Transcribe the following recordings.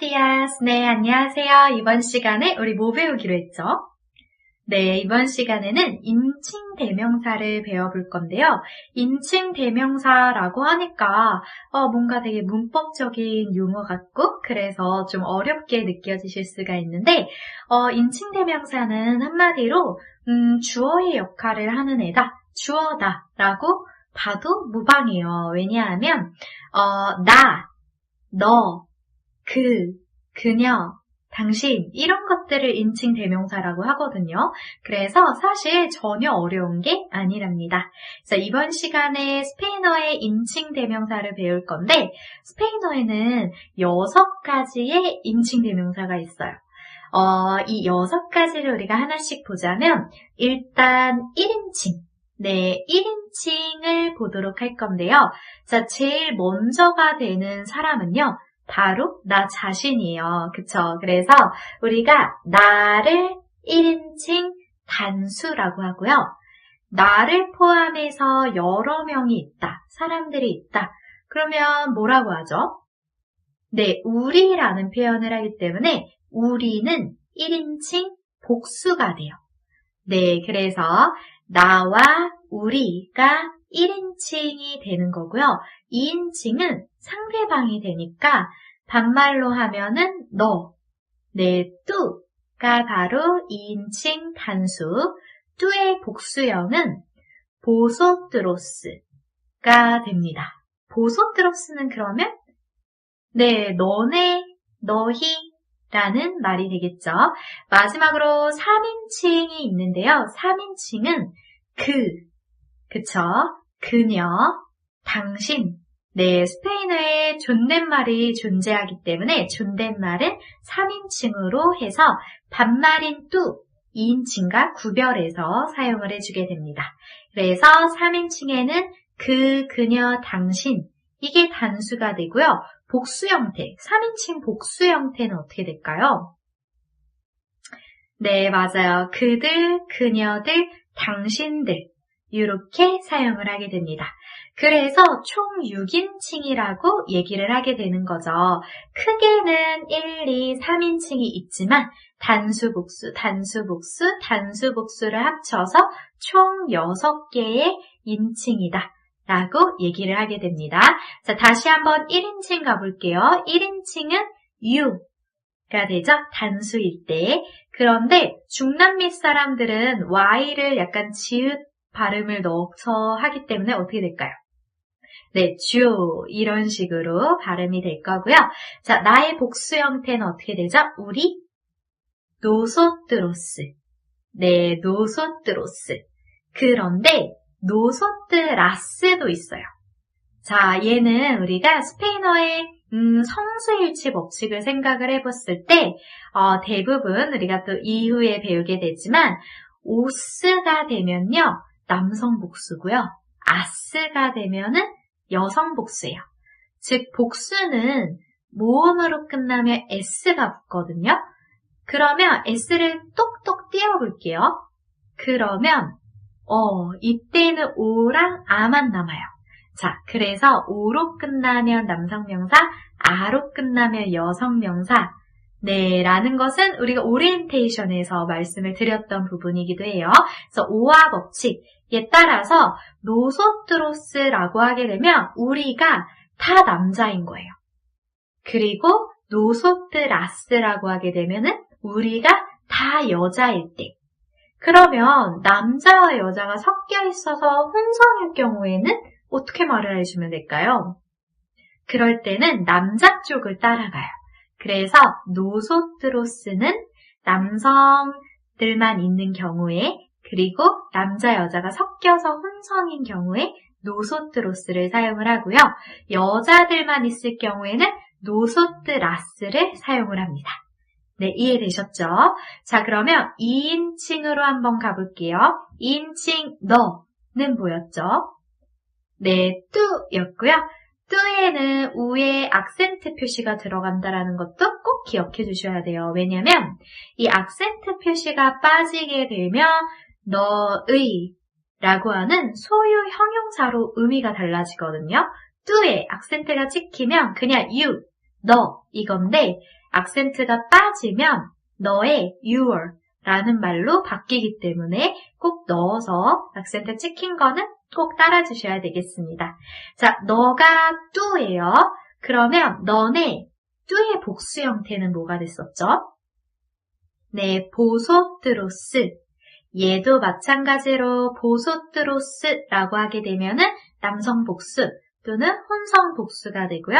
디아스. 네, 안녕하세요. 이번 시간에 우리 뭐 배우기로 했죠? 네, 이번 시간에는 인칭 대명사를 배워볼 건데요. 인칭 대명사라고 하니까 어, 뭔가 되게 문법적인 용어 같고 그래서 좀 어렵게 느껴지실 수가 있는데 어, 인칭 대명사는 한마디로 음, 주어의 역할을 하는 애다, 주어다라고 봐도 무방해요. 왜냐하면 어, 나, 너, 그, 그녀, 당신 이런 것들을 인칭 대명사라고 하거든요. 그래서 사실 전혀 어려운 게 아니랍니다. 그래서 이번 시간에 스페인어의 인칭 대명사를 배울 건데 스페인어에는 여섯 가지의 인칭 대명사가 있어요. 어, 이 여섯 가지를 우리가 하나씩 보자면 일단 1인칭. 네, 1인칭을 보도록 할 건데요. 자, 제일 먼저가 되는 사람은요. 바로 나 자신이에요. 그쵸? 그래서 우리가 나를 1인칭 단수라고 하고요. 나를 포함해서 여러 명이 있다. 사람들이 있다. 그러면 뭐라고 하죠? 네, 우리라는 표현을 하기 때문에 우리는 1인칭 복수가 돼요. 네, 그래서 나와 우리가 1인칭이 되는 거고요. 2인칭은 상대방이 되니까 반말로 하면은 너, 네, 뚜가 바로 2인칭 단수, 뚜의 복수형은 보소트로스가 됩니다. 보소트로스는 그러면 네, 너네, 너희 라는 말이 되겠죠. 마지막으로 3인칭이 있는데요. 3인칭은 그, 그쵸? 그녀, 당신. 네, 스페인어에 존댓말이 존재하기 때문에 존댓말은 3인칭으로 해서 반말인 뚜, 2인칭과 구별해서 사용을 해주게 됩니다. 그래서 3인칭에는 그, 그녀, 당신. 이게 단수가 되고요. 복수 형태, 3인칭 복수 형태는 어떻게 될까요? 네, 맞아요. 그들, 그녀들, 당신들. 이렇게 사용을 하게 됩니다. 그래서 총 6인칭이라고 얘기를 하게 되는 거죠. 크게는 1, 2, 3인칭이 있지만 단수 복수, 단수 복수, 단수 복수를 합쳐서 총 6개의 인칭이다. 라고 얘기를 하게 됩니다. 자, 다시 한번 1인칭 가볼게요. 1인칭은 you가 되죠? 단수일 때. 그런데 중남미 사람들은 y를 약간 지읒 발음을 넣어서 하기 때문에 어떻게 될까요? 네, 주 이런 식으로 발음이 될 거고요. 자, 나의 복수 형태는 어떻게 되죠? 우리 노소트로스. 네, 노소트로스. 그런데 노소트 라스도 있어요. 자, 얘는 우리가 스페인어의 음, 성수일치 법칙을 생각을 해봤을 때 어, 대부분 우리가 또 이후에 배우게 되지만 오스가 되면요 남성 복수고요 아스가 되면은 여성 복수예요. 즉 복수는 모음으로 끝나면 s가 붙거든요. 그러면 s를 똑똑 띄워볼게요. 그러면 어, 이때는 오랑 아만 남아요. 자, 그래서 오로 끝나면 남성명사, 아로 끝나면 여성명사, 네, 라는 것은 우리가 오리엔테이션에서 말씀을 드렸던 부분이기도 해요. 그래서 오화 법칙에 따라서 노소트로스라고 하게 되면 우리가 다 남자인 거예요. 그리고 노소트라스라고 하게 되면은 우리가 다 여자일 때. 그러면 남자와 여자가 섞여 있어서 혼성일 경우에는 어떻게 말을 해주면 될까요? 그럴 때는 남자 쪽을 따라가요. 그래서 노소트로스는 남성들만 있는 경우에 그리고 남자 여자가 섞여서 혼성인 경우에 노소트로스를 사용을 하고요. 여자들만 있을 경우에는 노소트라스를 사용을 합니다. 네, 이해되셨죠? 자, 그러면 2인칭으로 한번 가볼게요. 2인칭 너는 뭐였죠? 네, 뚜였고요. 뚜에는 우에 악센트 표시가 들어간다라는 것도 꼭 기억해 주셔야 돼요. 왜냐면 이 악센트 표시가 빠지게 되면 너의 라고 하는 소유 형용사로 의미가 달라지거든요. 뚜에 악센트가 찍히면 그냥 you, 너 이건데 악센트가 빠지면 너의 your 라는 말로 바뀌기 때문에 꼭 넣어서 악센트 찍힌 거는 꼭 따라 주셔야 되겠습니다. 자, 너가 뚜예요. 그러면 너네 뚜의 복수 형태는 뭐가 됐었죠? 네, 보소트로스. 얘도 마찬가지로 보소트로스라고 하게 되면은 남성 복수 또는 혼성 복수가 되고요.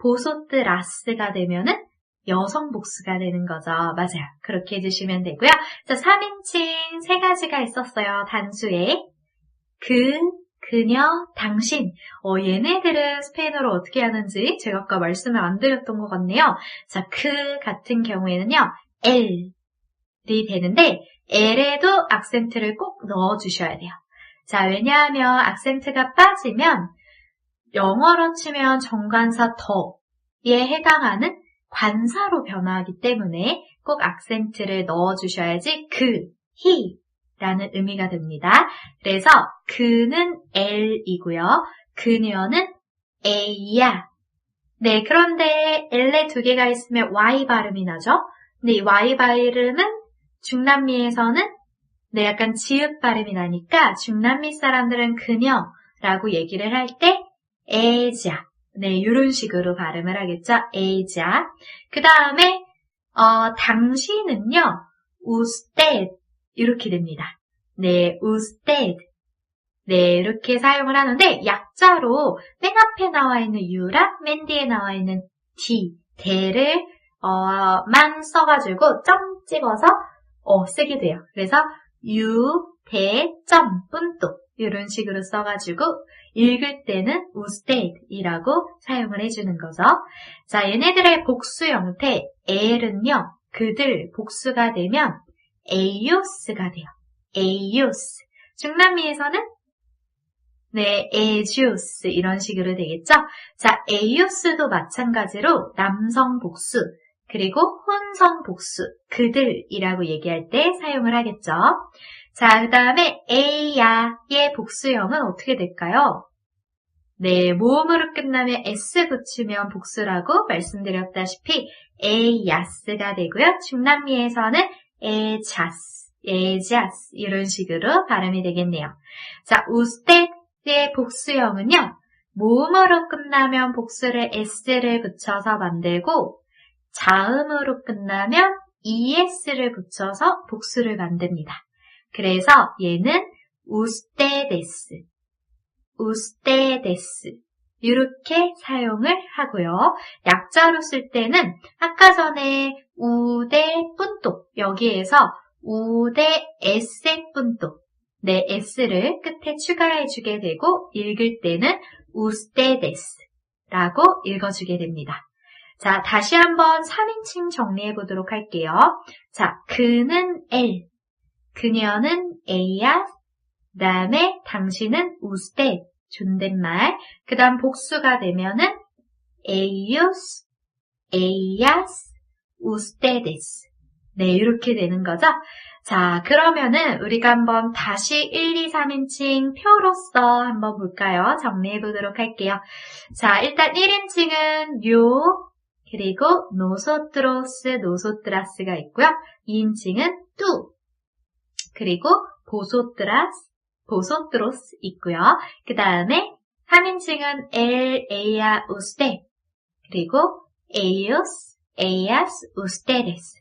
보소트라스가 되면은 여성 복수가 되는 거죠. 맞아요. 그렇게 해주시면 되고요. 자, 3인칭 세 가지가 있었어요. 단수에. 그, 그녀, 당신. 어, 얘네들은 스페인어로 어떻게 하는지 제가 아까 말씀을 안 드렸던 것 같네요. 자, 그 같은 경우에는요. L이 되는데 L에도 악센트를 꼭 넣어주셔야 돼요. 자, 왜냐하면 악센트가 빠지면 영어로 치면 정관사 더에 해당하는 관사로 변화하기 때문에 꼭 악센트를 넣어주셔야지 그, he 라는 의미가 됩니다. 그래서 그는 L이고요. 그녀는 A야. 네, 그런데 L에 두 개가 있으면 Y 발음이 나죠? 근데 이 Y 발음은 중남미에서는 네, 약간 지읒 발음이 나니까 중남미 사람들은 그녀라고 얘기를 할 때 에자 네, 이런 식으로 발음을 하겠죠. 에자. 그 다음에 어, 당신은요, usted 이렇게 됩니다. 네, usted. 네, 이렇게 사용을 하는데 약자로 맨 앞에 나와 있는 u랑 맨 뒤에 나와 있는 d, 대를 어, 만 써가지고 점 찍어서 어, 쓰게 돼요. 그래서 u, 대, 점, 뿐또 이런 식으로 써가지고 읽을 때는 used이라고 사용을 해주는 거죠. 자, 얘네들의 복수 형태 el은요, 그들 복수가 되면 elos가 돼요. eos. 중남미에서는 네, eus 이런 식으로 되겠죠? 자, eos도 마찬가지로 남성 복수 그리고 혼성 복수 그들이라고 얘기할 때 사용을 하겠죠. 자, 그 다음에 A야의 복수형은 어떻게 될까요? 네, 모음으로 끝나면 S 붙이면 복수라고 말씀드렸다시피 에야스가 되고요. 중남미에서는 에자스, 에자스 이런 식으로 발음이 되겠네요. 자, 우스테의 복수형은요. 모음으로 끝나면 복수를 S를 붙여서 만들고 자음으로 끝나면 ES를 붙여서 복수를 만듭니다. 그래서 얘는 우스테데스, 우스테데스 이렇게 사용을 하고요. 약자로 쓸 때는 아까 전에 우대 뿐또 여기에서 우대 에세 뿐또 네, s를 끝에 추가해 주게 되고 읽을 때는 우스테데스라고 읽어주게 됩니다. 자, 다시 한번 3인칭 정리해 보도록 할게요. 자, 그는 L, 그녀는 A야, 그 다음에 당신은 usted, 존댓말. 그 다음 복수가 되면은 ellos, ellas, ustedes. 네, 이렇게 되는 거죠. 자, 그러면은 우리가 한번 다시 1, 2, 3인칭 표로서 한번 볼까요? 정리해 보도록 할게요. 자, 일단 1인칭은 요, 그리고 nosotros, nosotras,가 있고요. 2인칭은 tú, 그리고 보소트라스, 보소트로스 있고요. 그 다음에 3인칭은 el, ella, usted 그리고 ellos, ellas, ustedes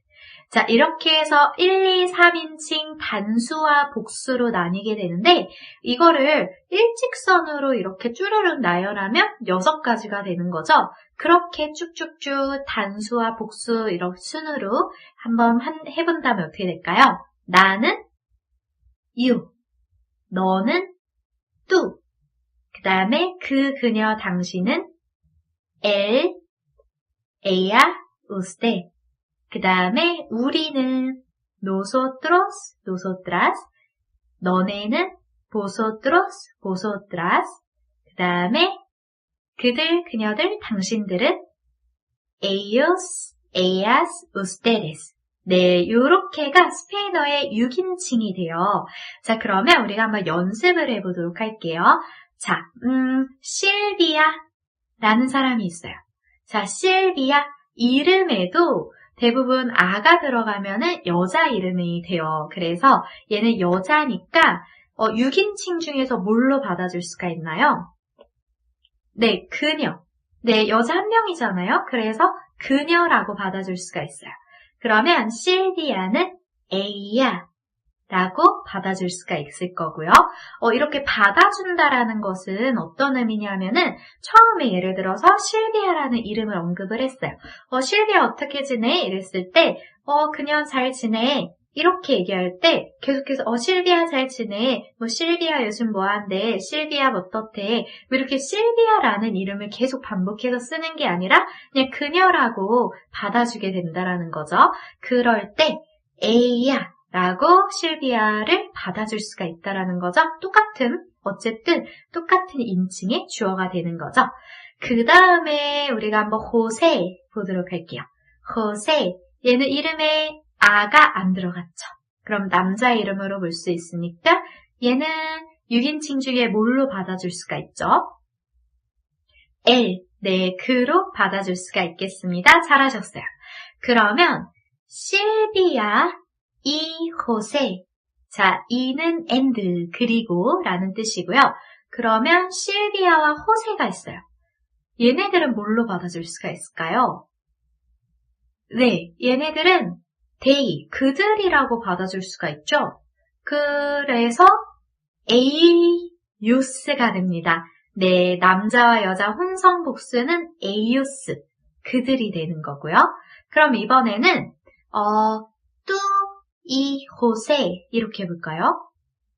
자, 이렇게 해서 1, 2, 3인칭 단수와 복수로 나뉘게 되는데 이거를 일직선으로 이렇게 쭈르륵 나열하면 6가지가 되는 거죠. 그렇게 쭉쭉쭉 단수와 복수 이런 순으로 한번 해본다면 어떻게 될까요? 나는 you. 너는 tú. 그 다음에 그, 그녀, 당신은 él, ella, usted. 그 다음에 우리는 nosotros, nosotras. 너네는 vosotros, vosotras. 그 다음에 그들, 그녀들, 당신들은 ellos, ellas, ustedes. 네, 요렇게가 스페인어의 6인칭이 돼요. 자, 그러면 우리가 한번 연습을 해보도록 할게요. 자, 음, 실비아 라는 사람이 있어요. 자, 실비아 이름에도 대부분 아가 들어가면은 여자 이름이 돼요. 그래서 얘는 여자니까 어, 6인칭 중에서 뭘로 받아줄 수가 있나요? 네, 그녀. 네, 여자 한 명이잖아요. 그래서 그녀라고 받아줄 수가 있어요. 그러면 실비아는 에이야 라고 받아줄 수가 있을 거고요. 어, 이렇게 받아준다라는 것은 어떤 의미냐면은 처음에 예를 들어서 실비아라는 이름을 언급을 했어요. 어, 실비아 어떻게 지내? 이랬을 때, 어, 그냥 잘 지내. 이렇게 얘기할 때 계속해서 어 실비아 잘 지내. 뭐 실비아 요즘 뭐한대? 실비아 어떻대? 뭐 이렇게 실비아라는 이름을 계속 반복해서 쓰는 게 아니라 그냥 그녀라고 받아주게 된다라는 거죠. 그럴 때 에이야 라고 실비아를 받아줄 수가 있다라는 거죠. 똑같은 어쨌든 똑같은 인칭의 주어가 되는 거죠. 그 다음에 우리가 한번 호세 보도록 할게요. 호세. 얘는 이름에 아가 안 들어갔죠. 그럼 남자 이름으로 볼 수 있으니까 얘는 6인칭 중에 뭘로 받아줄 수가 있죠? 엘, 네, 그로 받아줄 수가 있겠습니다. 잘하셨어요. 그러면 실비아, 이, 호세. 자, 이는 and, 그리고 라는 뜻이고요. 그러면 실비아와 호세가 있어요. 얘네들은 뭘로 받아줄 수가 있을까요? 네, 얘네들은 they, 그들이라고 받아줄 수가 있죠. 그래서 에이유스가 됩니다. 네, 남자와 여자 혼성 복수는 에이유스, 그들이 되는 거고요. 그럼 이번에는 어, 뚜, 이, 호세 이렇게 해볼까요?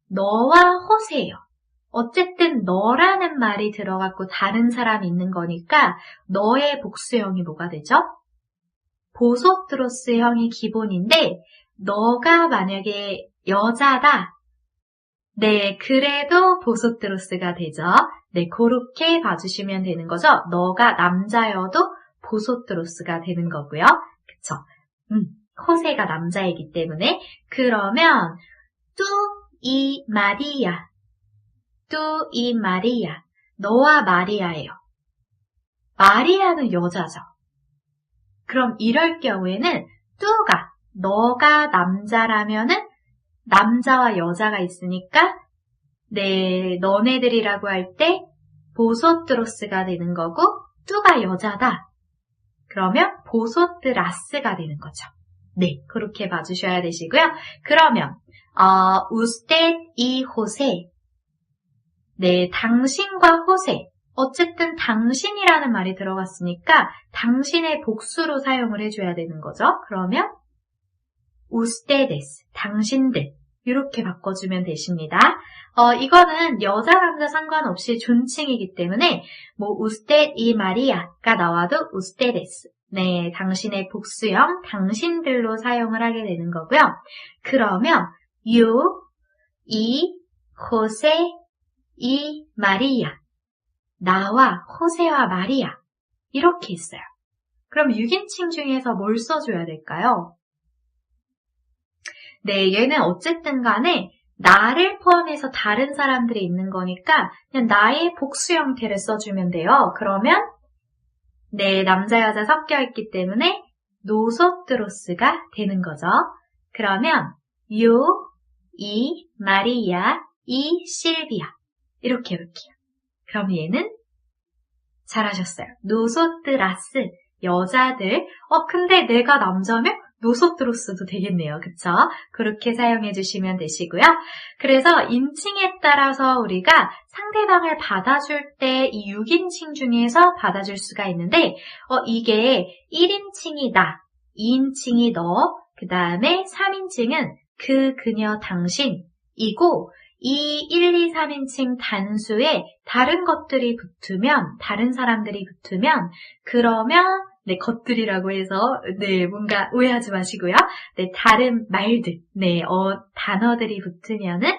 너와 호세요. 어쨌든 너라는 말이 들어갔고 다른 사람이 있는 거니까 너의 복수형이 뭐가 되죠? 보소트로스형이 기본인데 너가 만약에 여자다. 네, 그래도 보소트로스가 되죠. 네, 그렇게 봐주시면 되는 거죠. 너가 남자여도 보소트로스가 되는 거고요. 그쵸? 음, 호세가 남자이기 때문에 그러면 뚜이 마리아 뚜이 마리아 너와 마리아예요. 마리아는 여자죠. 그럼 이럴 경우에는 뚜가 너가 남자라면은 남자와 여자가 있으니까 네 너네들이라고 할 때 보소트로스가 되는 거고 뚜가 여자다. 그러면 보소트라스가 되는 거죠. 네, 그렇게 봐주셔야 되시고요. 그러면 어, 우스테 이 호세 네, 당신과 호세 어쨌든 당신이라는 말이 들어갔으니까 당신의 복수로 사용을 해줘야 되는 거죠. 그러면 우스테데스, 당신들 이렇게 바꿔주면 되십니다. 어, 이거는 여자 남자 상관없이 존칭이기 때문에 뭐 우스테 이 마리아가 나와도 우스테데스 네, 당신의 복수형 당신들로 사용을 하게 되는 거고요. 그러면 유, 이, 호세, 이, 마리아 나와 호세와 마리아 이렇게 있어요. 그럼 6인칭 중에서 뭘 써줘야 될까요? 네, 얘는 어쨌든 간에 나를 포함해서 다른 사람들이 있는 거니까 그냥 나의 복수 형태를 써주면 돼요. 그러면 네, 남자 여자 섞여 있기 때문에 노소트로스가 되는 거죠. 그러면 요, 이, 마리아, 이, 실비아 이렇게 해볼게요. 그럼 얘는 잘하셨어요. 노소트라스 여자들. 어 근데 내가 남자면 노소트로스도 되겠네요. 그쵸? 그렇게 사용해 주시면 되시고요. 그래서 인칭에 따라서 우리가 상대방을 받아줄 때 이 6인칭 중에서 받아줄 수가 있는데 어 이게 1인칭이 나, 2인칭이 너, 그 다음에 3인칭은 그, 그녀, 당신이고 이 1, 2, 3인칭 단수에 다른 것들이 붙으면, 다른 사람들이 붙으면, 그러면, 네, 것들이라고 해서, 네, 뭔가 오해하지 마시고요. 네, 다른 말들, 네, 어, 단어들이 붙으면은,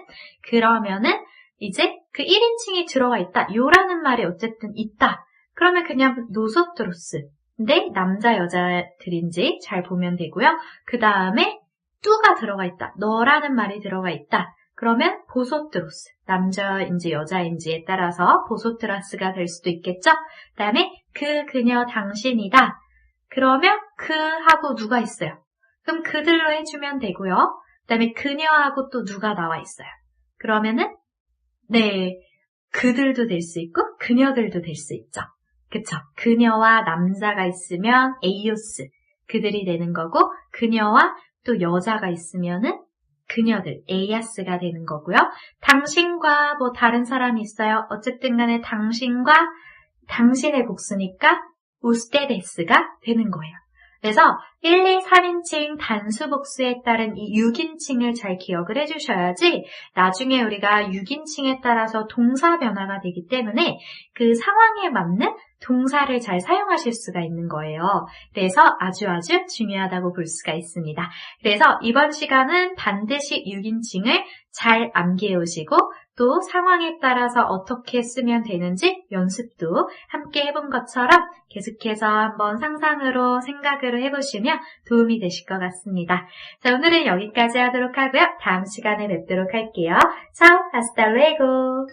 그러면은, 이제 그 1인칭이 들어가 있다. 요라는 말이 어쨌든 있다. 그러면 그냥 노소트로스. 근데 남자, 여자들인지 잘 보면 되고요. 그 다음에 뚜가 들어가 있다. 너라는 말이 들어가 있다. 그러면 보소트로스, 남자인지 여자인지에 따라서 보소트라스가 될 수도 있겠죠? 그 다음에 그, 그녀, 당신이다. 그러면 그 하고 누가 있어요? 그럼 그들로 해주면 되고요. 그 다음에 그녀하고 또 누가 나와 있어요. 그러면은 네 그들도 될 수 있고 그녀들도 될 수 있죠. 그쵸? 그녀와 남자가 있으면 에이오스 그들이 되는 거고 그녀와 또 여자가 있으면은 그녀들 에이아스가 되는 거고요. 당신과 뭐 다른 사람이 있어요. 어쨌든 간에 당신과 당신의 복수니까 우스테데스가 되는 거예요. 그래서 1, 2, 3인칭 단수 복수에 따른 이 6인칭을 잘 기억을 해주셔야지 나중에 우리가 6인칭에 따라서 동사 변화가 되기 때문에 그 상황에 맞는 동사를 잘 사용하실 수가 있는 거예요. 그래서 아주 아주 중요하다고 볼 수가 있습니다. 그래서 이번 시간은 반드시 6인칭을 잘 암기해 오시고 또 상황에 따라서 어떻게 쓰면 되는지 연습도 함께 해본 것처럼 계속해서 한번 상상으로 생각으로 해보시면 도움이 되실 것 같습니다. 자, 오늘은 여기까지 하도록 하고요. 다음 시간에 뵙도록 할게요. 차오, 아스탈레고!